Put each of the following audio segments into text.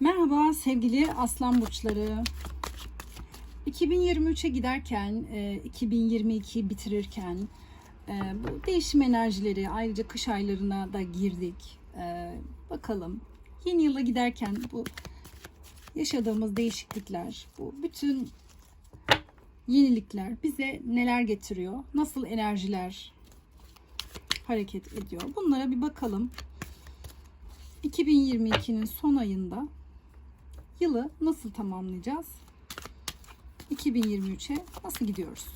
Merhaba sevgili aslan burçları. 2023'e giderken, 2022'yi bitirirken e, bu değişim enerjileri ayrıca kış aylarına da girdik. E, Bakalım yeni yıla giderken bu yaşadığımız değişiklikler, bu bütün yenilikler bize neler getiriyor? Nasıl enerjiler hareket ediyor? Bunlara bir bakalım. 2022'nin son ayında yılı nasıl tamamlayacağız? 2023'e nasıl gidiyoruz?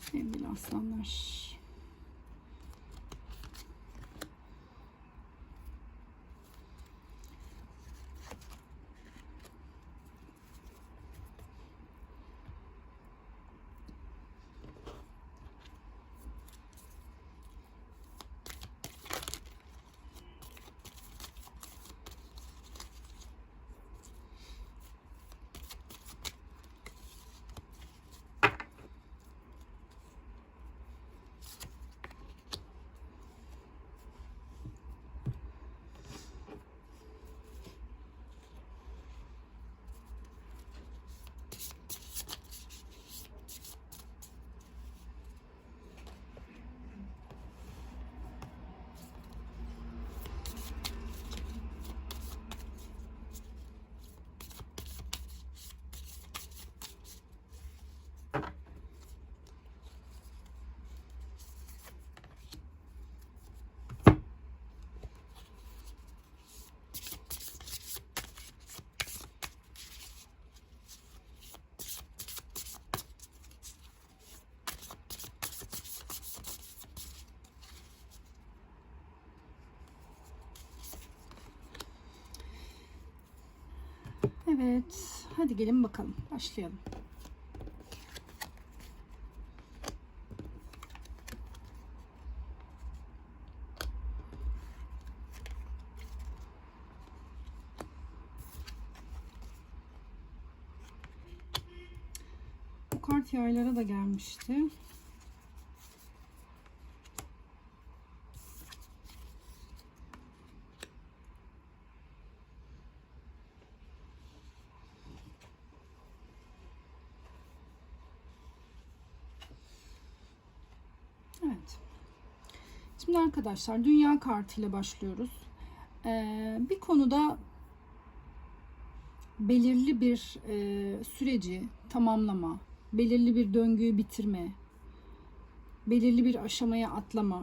Sevgili aslanlar. Evet, hadi gelin bakalım. Başlayalım. Bu kart yaylara da gelmişti. Evet. Şimdi arkadaşlar dünya kartıyla başlıyoruz. Ee, bir konuda belirli bir e, süreci tamamlama, belirli bir döngüyü bitirme, belirli bir aşamaya atlama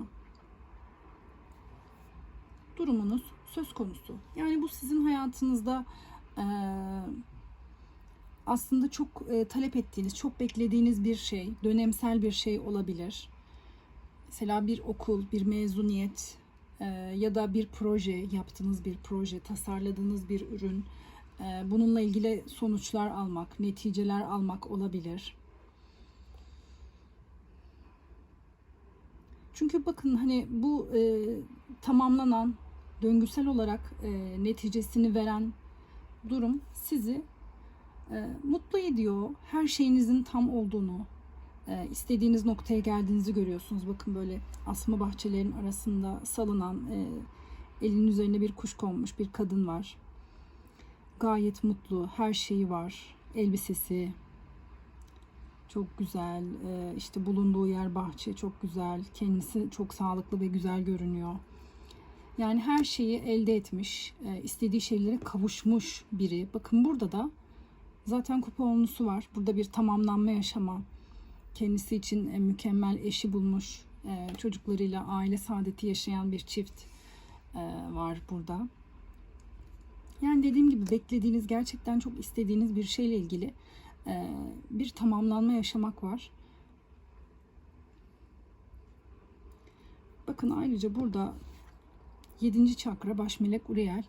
durumunuz söz konusu. Yani bu sizin hayatınızda e, aslında çok e, talep ettiğiniz, çok beklediğiniz bir şey, dönemsel bir şey olabilir. Mesela bir okul, bir mezuniyet e, ya da bir proje, yaptığınız bir proje, tasarladığınız bir ürün, e, bununla ilgili sonuçlar almak, neticeler almak olabilir. Çünkü bakın hani bu e, tamamlanan, döngüsel olarak e, neticesini veren durum sizi e, mutlu ediyor. Her şeyinizin tam olduğunu, e, istediğiniz noktaya geldiğinizi görüyorsunuz. Bakın böyle asma bahçelerin arasında salınan e, elinin üzerine bir kuş konmuş bir kadın var. Gayet mutlu, her şeyi var. Elbisesi çok güzel, e, işte bulunduğu yer bahçe çok güzel, kendisi çok sağlıklı ve güzel görünüyor. Yani her şeyi elde etmiş, e, istediği şeylere kavuşmuş biri. Bakın burada da zaten kupa onlusu var. Burada bir tamamlanma yaşama, kendisi için e, mükemmel eşi bulmuş, e, çocuklarıyla aile saadeti yaşayan bir çift e, var burada. Yani dediğim gibi beklediğiniz, gerçekten çok istediğiniz bir şeyle ilgili bir tamamlanma yaşamak var. Bakın ayrıca burada 7. çakra baş melek Uriel.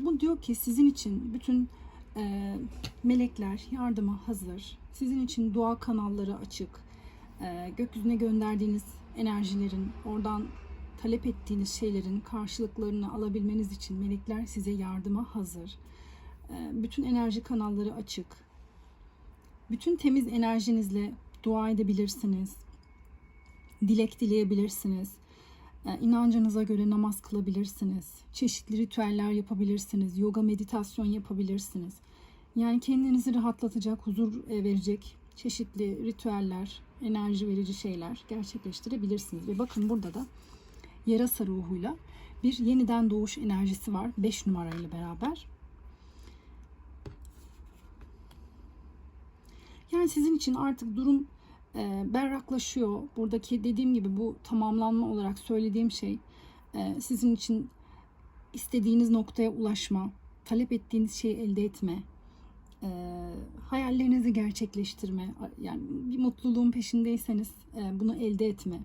Bu diyor ki sizin için bütün e, melekler yardıma hazır. Sizin için dua kanalları açık. E, gökyüzüne gönderdiğiniz enerjilerin oradan talep ettiğiniz şeylerin karşılıklarını alabilmeniz için melekler size yardıma hazır. Ee, Bütün enerji kanalları açık. Bütün temiz enerjinizle dua edebilirsiniz. Dilek dileyebilirsiniz. Ee, İnancınıza göre namaz kılabilirsiniz. Çeşitli ritüeller yapabilirsiniz. Yoga meditasyon yapabilirsiniz. Yani kendinizi rahatlatacak, huzur e, verecek çeşitli ritüeller, enerji verici şeyler gerçekleştirebilirsiniz. Ve bakın burada da yarasa ruhuyla bir yeniden doğuş enerjisi var 5 numarayla beraber. Yani sizin için artık durum e, berraklaşıyor. Buradaki dediğim gibi bu tamamlanma olarak söylediğim şey e, sizin için istediğiniz noktaya ulaşma, talep ettiğiniz şeyi elde etme, e, hayallerinizi gerçekleştirme, yani bir mutluluğun peşindeyseniz e, bunu elde etme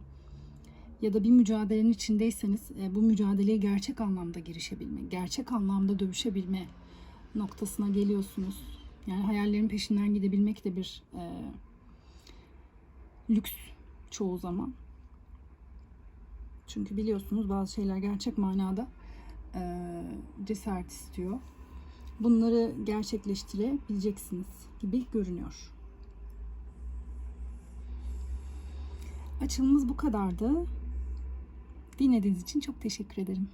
ya da bir mücadelenin içindeyseniz e, bu mücadeleye gerçek anlamda girişebilme, gerçek anlamda dövüşebilme noktasına geliyorsunuz. Yani hayallerin peşinden gidebilmek de bir e, lüks çoğu zaman. Çünkü biliyorsunuz bazı şeyler gerçek manada e, cesaret istiyor. Bunları gerçekleştirebileceksiniz gibi görünüyor. Açılımımız bu kadardı. Dinlediğiniz için çok teşekkür ederim.